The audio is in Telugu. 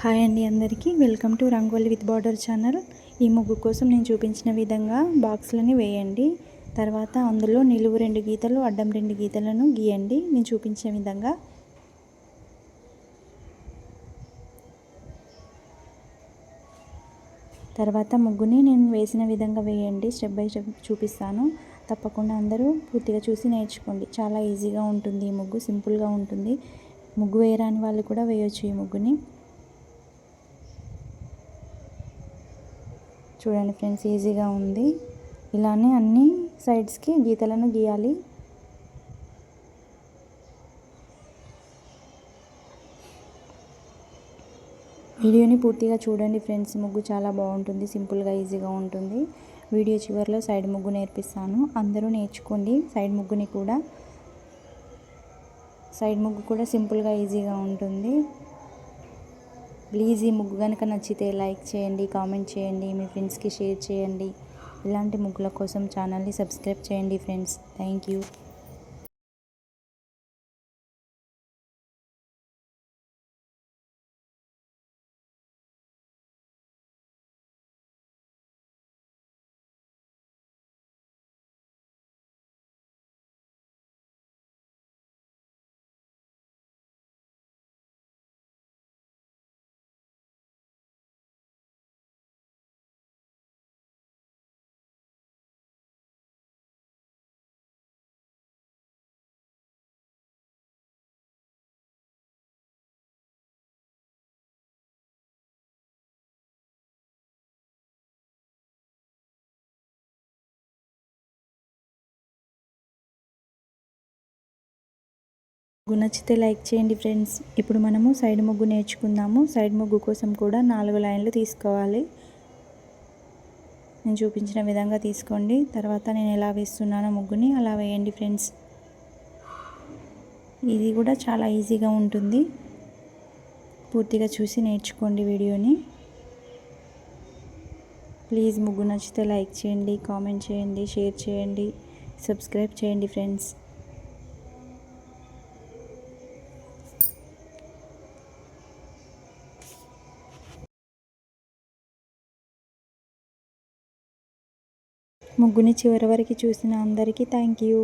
హాయ్ అండి అందరికీ. Welcome to rangoli with border channel. ఈ ముగ్గు కోసం నేను చూపించిన విధంగా బాక్స్లని వేయండి. తర్వాత అందులో నిలువు రెండు గీతలు అడ్డం రెండు గీతలను గీయండి. నేను చూపించిన విధంగా. తర్వాత ముగ్గుని నేను వేసిన విధంగా వేయండి. స్టెప్ బై స్టెప్ చూపిస్తాను. తప్పకుండా అందరూ పూర్తిగా చూసి నేర్చుకోండి. చాలా ఈజీగా ఉంటుంది ఈ ముగ్గు. సింపుల్గా ఉంటుంది. ముగ్గు వేయరాని వాళ్ళు కూడా వేయొచ్చు ఈ ముగ్గుని. చూడండి ఫ్రెండ్స్ ఈజీగా ఉంది. ఇలానే అన్ని సైడ్స్కి గీతలను గీయాలి. వీడియోని పూర్తిగా చూడండి ఫ్రెండ్స్ ముగ్గు చాలా బాగుంటుంది సింపుల్గా ఈజీగా ఉంటుంది. వీడియో చివరిలో సైడ్ ముగ్గు నేర్పిస్తాను. అందరూ నేర్చుకోండి సైడ్ ముగ్గుని కూడా. సైడ్ ముగ్గు కూడా సింపుల్గా ఈజీగా ఉంటుంది. ప్లీజ్ ఈ ముగ్గు కనుక నచ్చితే లైక్ చేయండి కామెంట్ చేయండి మీ ఫ్రెండ్స్కి షేర్ చేయండి. ఇలాంటి ముగ్గుల కోసం ఛానల్ని సబ్స్క్రైబ్ చేయండి ఫ్రెండ్స్. Thank you. ముగ్గు నచ్చితే లైక్ చేయండి ఫ్రెండ్స్. ఇప్పుడు మనము సైడ్ ముగ్గు నేర్చుకుందాము. సైడ్ ముగ్గు కోసం కూడా నాలుగు లైన్లు తీసుకోవాలి. నేను చూపించిన విధంగా తీసుకోండి. తర్వాత నేను ఎలా వేస్తున్నానో ముగ్గుని అలా వేయండి ఫ్రెండ్స్. ఇది కూడా చాలా ఈజీగా ఉంటుంది. పూర్తిగా చూసి నేర్చుకోండి వీడియోని. ప్లీజ్ ముగ్గు నచ్చితే లైక్ చేయండి కామెంట్ చేయండి షేర్ చేయండి సబ్స్క్రైబ్ చేయండి ఫ్రెండ్స్. ముగ్గుని చివరి వరకు చూసిన అందరికీ థ్యాంక్ యూ